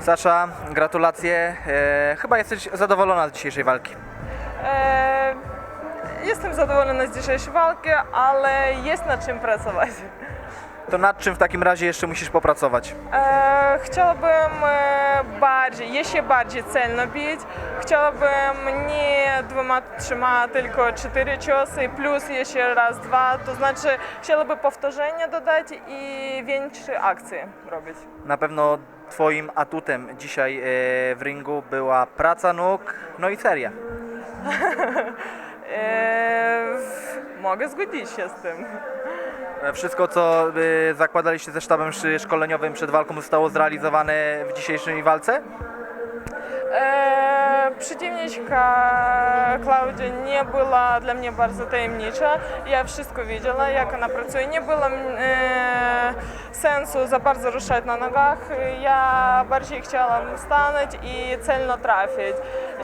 Sasza, gratulacje. E, chyba jesteś zadowolona z dzisiejszej walki. E, jestem zadowolona z dzisiejszej walki, ale jest nad czym pracować. To nad czym w takim razie jeszcze musisz popracować? E, chciałabym e, bardziej, jeszcze bardziej celno bić. Chciałabym nie dwoma, trzema, tylko cztery ciosy, plus jeszcze raz, dwa. To znaczy chciałabym powtórzenia dodać i większe akcje robić. Na pewno twoim atutem dzisiaj e, w ringu była praca nóg, no i seria. E, mogę zgodzić się z tym. E, Wszystko, co e, zakładaliście ze sztabem szkoleniowym przed walką zostało zrealizowane w dzisiejszej walce? E, przeciwniczka Klaudia nie była dla mnie bardzo tajemnicza. Ja wszystko widziała, jak ona pracuje. Nie było e, sensu za bardzo ruszać na nogach. Ja bardziej chciałam stanąć i celno trafić.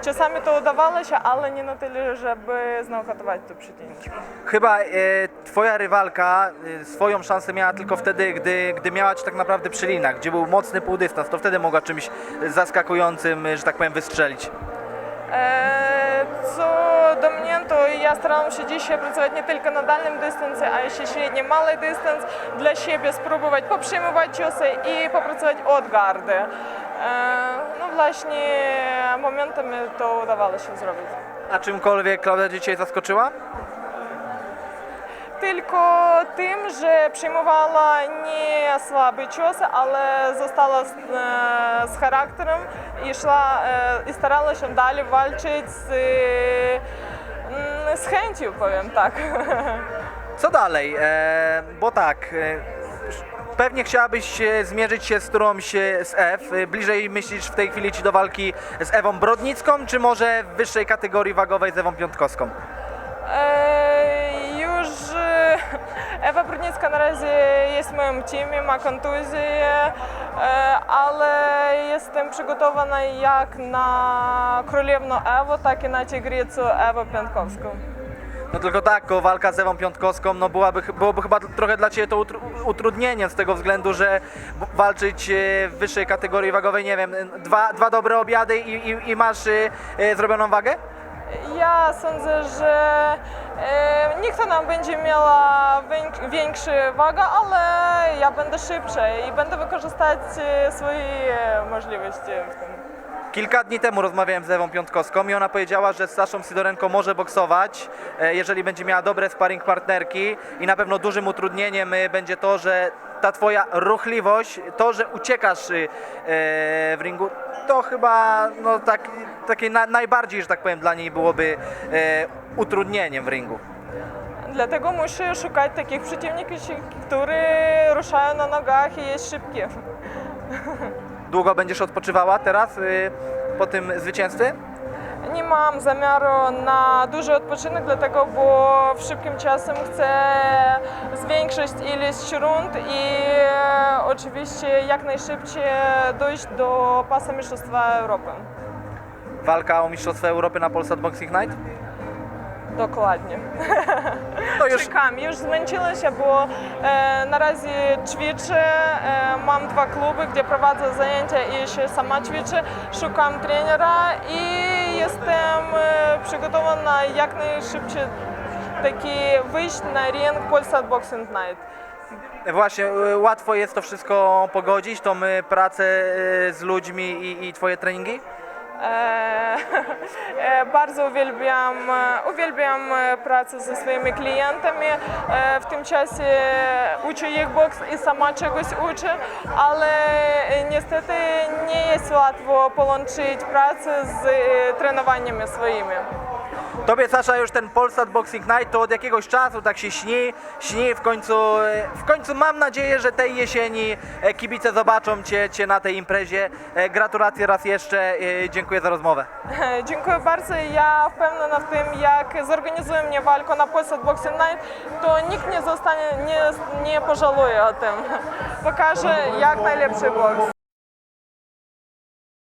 Czasami to udawało się, ale nie na tyle, żeby znokautować tę przeciwniczkę. Chyba e, twoja rywalka e, swoją szansę miała tylko wtedy, gdy, gdy miała cię tak naprawdę przy linach, gdzie był mocny półdystans, to wtedy mogła czymś zaskakującym, e, że tak powiem, wystrzelić. E, Co do mnie, to ja starałam się dzisiaj pracować nie tylko na dalnym dystansie, a jeszcze średni, mały dystans dla siebie, spróbować poprzejmować ciosy i popracować od gardy. E, No właśnie momentami to udawało się zrobić. A czymkolwiek Klaudia dzisiaj zaskoczyła? Tylko tym, że przyjmowała nie słabe ciosy, ale została z, e, z charakterem i, szła, e, i starała się dalej walczyć z, mm, z chęcią, powiem tak. Co dalej? E, bo tak, pewnie chciałabyś zmierzyć się z którąś e, z F. Bliżej myślisz w tej chwili ci do walki z Ewą Brodnicką, czy może w wyższej kategorii wagowej z Ewą Piątkowską? E, już e, Ewa Brudnicka na razie jest w moim teamie, ma kontuzję, e, ale jestem przygotowana jak na królewną Ewę, tak i na tygricę Ewę Piątkowską. No tylko tak, walka z Ewą Piątkowską no byłaby, byłoby chyba trochę dla Ciebie to utru, utrudnieniem z tego względu, że walczyć e, w wyższej kategorii wagowej, nie wiem, dwa, dwa dobre obiady i, i, i masz e, zrobioną wagę? Ja sądzę, że e, nikt nam będzie miała więk- większą wagę, ale ja będę szybsza i będę wykorzystać swoje możliwości w tym. Kilka dni temu rozmawiałem z Ewą Piątkowską i ona powiedziała, że z Saszą Sydorenko może boksować, e, jeżeli będzie miała dobre sparring partnerki i na pewno dużym utrudnieniem e, będzie to, że ta twoja ruchliwość, to, że uciekasz e, w ringu, to chyba no, tak, takie na, najbardziej, że tak powiem, dla niej byłoby utrudnieniem w ringu. Dlatego muszę szukać takich przeciwników, którzy ruszają na nogach i jest szybki. Długo będziesz odpoczywała teraz e, po tym zwycięstwie? Nie mam zamiaru na duży odpoczynek, dlatego bo w szybkim czasem chcę zwiększyć ilość rund i e, oczywiście jak najszybciej dojść do pasa Mistrzostwa Europy. Walka o Mistrzostwo Europy na Polsat Boxing Night? Dokładnie. To już Czekam, już się, bo e, na razie ćwiczę, e, mam dwa kluby, gdzie prowadzę zajęcia i się sama ćwiczę, szukam trenera i jestem e, przygotowana jak najszybciej taki wyjść na ring Polsat Boxing Night. Właśnie, y, łatwo jest to wszystko pogodzić, tą pracę y, z ludźmi i, i twoje treningi? E, e, bardzo uwielbiam, e, uwielbiam e, pracę ze swoimi klientami. E, w tym czasie uczę ich boks i sama czegoś uczę, ale e, niestety nie jest łatwo połączyć pracę z e, trenowaniami swoimi. Tobie, Sasza, już ten Polsat Boxing Night to od jakiegoś czasu tak się śni, śni, w końcu, y, w końcu mam nadzieję, że tej jesieni e, kibice zobaczą Cię, cię na tej imprezie. E, Gratulacje raz jeszcze, dziękuję za rozmowę. Dziękuję bardzo. Ja wpewniona w tym, jak zorganizują mnie walkę na Polsat Boxing Night, to nikt nie zostanie, nie, nie pożaluje o tym. Pokażę jak najlepszy boks.